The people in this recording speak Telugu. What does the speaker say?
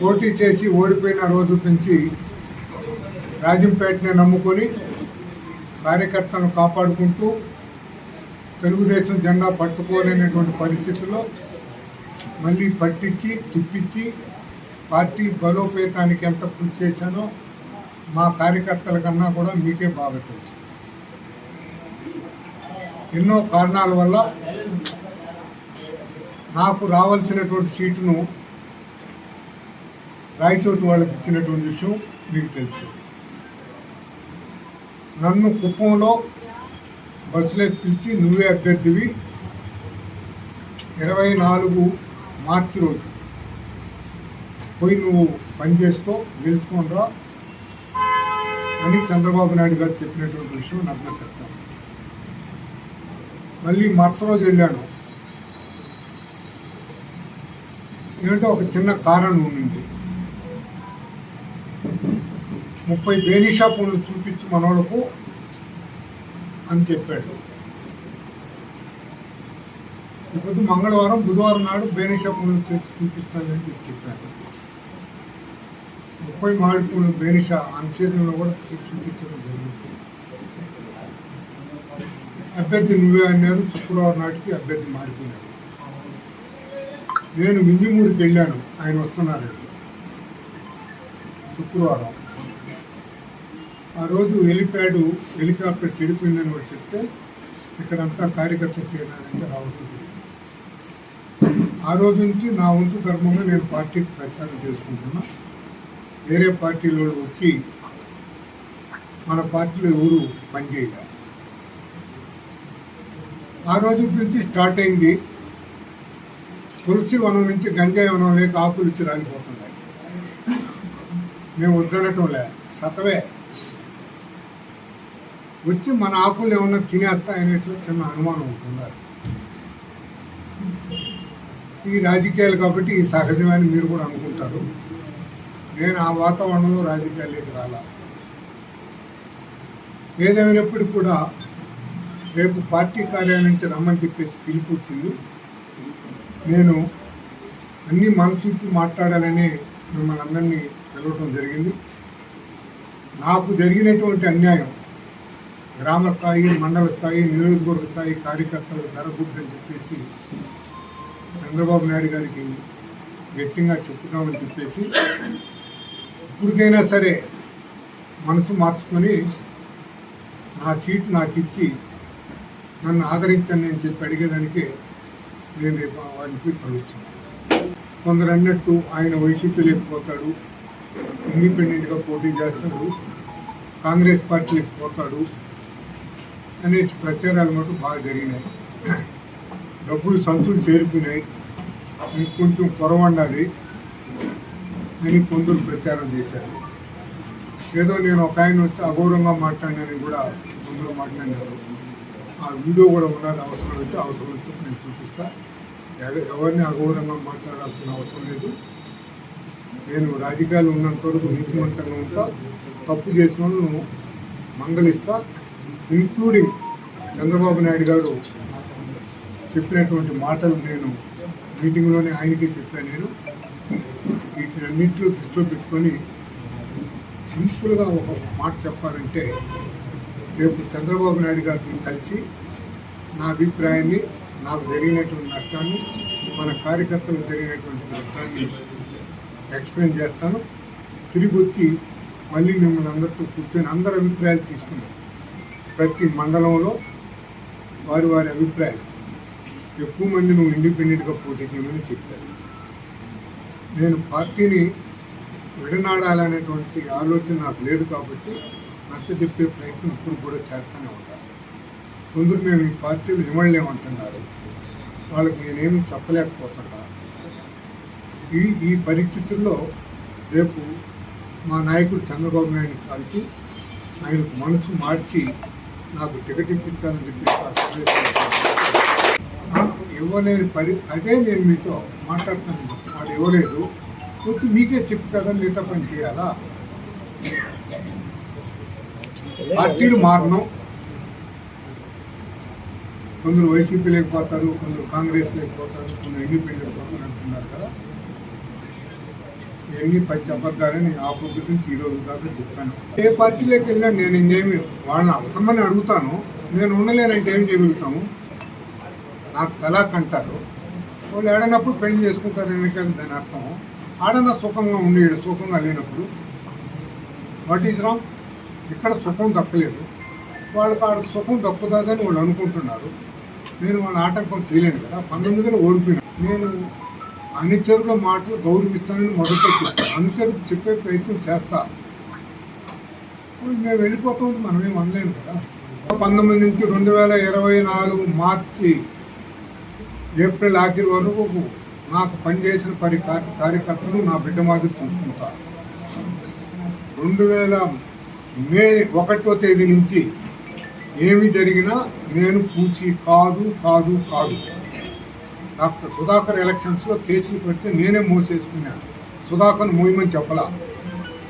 పోటీ చేసి ఓడిపోయిన రోజు నుంచి రాజంపేటనే నమ్ముకొని కార్యకర్తలను కాపాడుకుంటూ తెలుగుదేశం జెండా పట్టుకోలేనటువంటి పరిస్థితుల్లో మళ్ళీ పట్టించి తిప్పించి పార్టీ బలోపేతానికి ఎంత కృషి చేశానో మా కార్యకర్తల కన్నా కూడా మీకే బాగా తెలుసు. ఎన్నో కారణాల వల్ల నాకు రావాల్సినటువంటి సీటును రాయచోటి వాళ్ళకి ఇచ్చినటువంటి విషయం మీకు తెలుసు. నన్ను కుప్పంలో బస్సులోకి పిలిచి నువ్వే అభ్యర్థివి. ఇరవై నాలుగు మార్చి రోజు. పోయి నువ్వు పని చేసుకో గెలుచుకోనరా అని చంద్రబాబు నాయుడు గారు చెప్పినటువంటి విషయం నాకు చెప్తాను మళ్ళీ మరుస రోజు వెళ్ళాను. ఏంటో ఒక చిన్న కారణం ఉండింది. ముప్పై బేనిషా పనులు చూపించి మనోళ్ళకు అని చెప్పాడు. ఇప్పుడు మంగళవారం బుధవారం నాడు బేనిషా పనులు తెచ్చి చూపిస్తానని చెప్పి చెప్పాడు. ముప్పై మామిడి పూలు బేనిషా అన్సీజన్లో కూడా చూపించడం జరిగింది. అభ్యర్థి నువ్వే అన్నారు శుక్రవారం నాటికి అభ్యర్థి మారిపోయినాడు నేను వింజమూరికి వెళ్ళాను ఆయన వస్తున్నారు శుక్రవారం. ఆ రోజు హెలిప్యాడ్ హెలికాప్టర్ చెడిపోయిందని వాడు చెప్తే ఇక్కడంతా కార్యకర్తలు చేయాలంటే రావడం ఆ రోజు నుంచి నా వంతు ధర్మంగా నేను పార్టీకి ప్రచారం చేసుకుంటున్నా. వేరే పార్టీలో వచ్చి మన పార్టీలో ఎవరు పనిచేయాలి. ఆ రోజు నుంచి స్టార్ట్ అయింది. తులసి వనం నుంచి గంజాయి వనం లేక ఆకులు ఇచ్చి రాలిపోతున్నాయి. మేము వద్దనటం లే సతవే వచ్చి మన ఆకులు ఏమన్నా తినేస్తాయనే చిన్న అనుమానం ఉంటున్నారు ఈ రాజకీయాలు కాబట్టి ఈ సహజమని మీరు కూడా అనుకుంటారు. నేను ఆ వాతావరణంలో రాజకీయాలకి రాలా. ఏదేమైనప్పటికీ కూడా రేపు పార్టీ కార్యాలయం నుంచి రమ్మని చెప్పేసి పిలుపు వచ్చింది నేను అన్ని మనసుకి మాట్లాడాలని మిమ్మల్ని అందరినీ పిలవటం జరిగింది. నాకు జరిగినటువంటి అన్యాయం గ్రామ స్థాయి మండల స్థాయి నియోజకవర్గ స్థాయి కార్యకర్తలకు జరగకూడదని చెప్పేసి చంద్రబాబు నాయుడు గారికి గట్టిగా చెప్తున్నామని చెప్పేసి ఇప్పటికైనా సరే మనసు మార్చుకొని నా సీటు నాకు ఇచ్చి నన్ను ఆదరించండి అని చెప్పి అడిగేదానికి నేను రేపు వాడికి కలుస్తున్నాను. కొందరు అన్నట్టు ఆయన వైసీపీ లేకపోతాడు ఇండిపెండెంట్గా పోటీ చేస్తాడు కాంగ్రెస్ పార్టీకి పోతాడు అనేసి ప్రచారాలు మటు బాగా జరిగినాయి. డబ్బులు సంచులు చేరిపోయినాయి. కొంచెం కొరవండాలి అని కొందరు ప్రచారం చేశారు. ఏదో నేను ఒక ఆయన వచ్చి అగౌరవంగా మాట్లాడినని కూడా కొందరు మాట్లాడినారు. ఆ వీడియో కూడా ఉన్నది అవసరం అయితే అవసరం వచ్చి నేను చూపిస్తా. ఎవ- ఎవరిని అగౌరవంగా మాట్లాడాల్సిన అవసరం లేదు. నేను రాజకీయాలు ఉన్నంత వరకు నీతిమంతంగా ఉంటా తప్పు చేసిన వాళ్ళను మందలిస్తా. ఇంక్లూడింగ్ చంద్రబాబు నాయుడు గారు చెప్పినటువంటి మాటలు నేను మీటింగ్లోనే ఆయనకే చెప్పాను నేను. వీటినన్నింటిలో దృష్టిలో పెట్టుకొని సింపుల్గా ఒక మాట చెప్పాలంటే రేపు చంద్రబాబు నాయుడు గారిని కలిసి నా అభిప్రాయాన్ని నాకు జరిగినటువంటి నష్టాన్ని మన కార్యకర్తలకు జరిగినటువంటి నష్టాన్ని ఎక్స్ప్లెయిన్ చేస్తాను. తిరిగి వచ్చి మళ్ళీ మిమ్మల్ని అందరితో కూర్చొని అందరి అభిప్రాయాలు తీసుకున్నాను ప్రతి మండలంలో వారి వారి అభిప్రాయం. ఎక్కువ మంది నువ్వు ఇండిపెండెంట్గా పోటీ చేయమని చెప్పారు. నేను పార్టీని విడనాడాలనేటువంటి ఆలోచన నాకు లేదు కాబట్టి నచ్చ చెప్పే ప్రయత్నం ఇప్పుడు కూడా చేస్తూనే ఉంటాను కొందరు మేము ఈ పార్టీలు ఇవ్వలేమంటున్నారు. వాళ్ళకి నేనేమి చెప్పలేకపోతున్నా. ఈ ఈ పరిస్థితుల్లో రేపు మా నాయకుడు చంద్రబాబు నాయుడు కలిసి ఆయనకు మనసు మార్చి నాకు టికెట్ ఇప్పించాలని చెప్పి ఇవ్వలేని పరి అదే నేను మీతో మాట్లాడుతాను. వాడు ఇవ్వలేదు. వచ్చి మీకే చెప్పు కదా మిగతా పని చేయాలా? పార్టీలు మారను. కొందరు వైసీపీ లేకపోతారు కొందరు కాంగ్రెస్ లేకపోతారు కొందరు ఇండిపెండెంట్ పోతారు అంటున్నారు కదా. ఎన్ని పచ్చి అబద్ధాలని ఆ పొద్దు నుంచి ఈ రోజు దాకా చెప్పాను. ఏ పార్టీలోకి వెళ్ళినా నేను ఇంకేమి వాళ్ళని అవసరమని అడుగుతాను. నేను ఉండలేనంటే ఏం చేయగలుగుతాము? నాకు తలాక్ అంటారు. వాళ్ళు ఏడనప్పుడు పెళ్ళి చేసుకుంటారు ఎన్నికలు దాని అర్థం. ఆడన సుఖంగా ఉండేడు సుఖంగా లేనప్పుడు వాట్ ఈజ్ రాంగ్ ఇక్కడ సుఖం దక్కలేదు. వాళ్ళకి ఆడ సుఖం దక్కుతుందని వాళ్ళు అనుకుంటున్నారు. నేను వాళ్ళ ఆటంకం చేయలేను కదా. పంతొమ్మిదిలో ఓడిపోయినా. నేను అనుచరుల మాటలు గౌరవిస్తానని మొదట చెప్పాను చెప్పే ప్రయత్నం చేస్తా. ఇప్పుడు మేము వెళ్ళిపోతాం మనమేం అనలేము కదా. పంతొమ్మిది నుంచి రెండు వేల ఇరవై నాలుగు మార్చి ఏప్రిల్ ఆఖరి వరకు నాకు పనిచేసిన పరి కార్యకర్తలు నా బిడ్డ మాదిరి చూసుకుంటారు రెండు వేల మే ఒకటో తేదీ నుంచి ఏమి జరిగినా నేను పూచి కాదు కాదు కాదు. డాక్టర్ సుధాకర్ ఎలక్షన్స్లో కేసులు పెడితే నేనే మూసేసుకున్నాను. సుధాకర్ మోయమని చెప్పలా?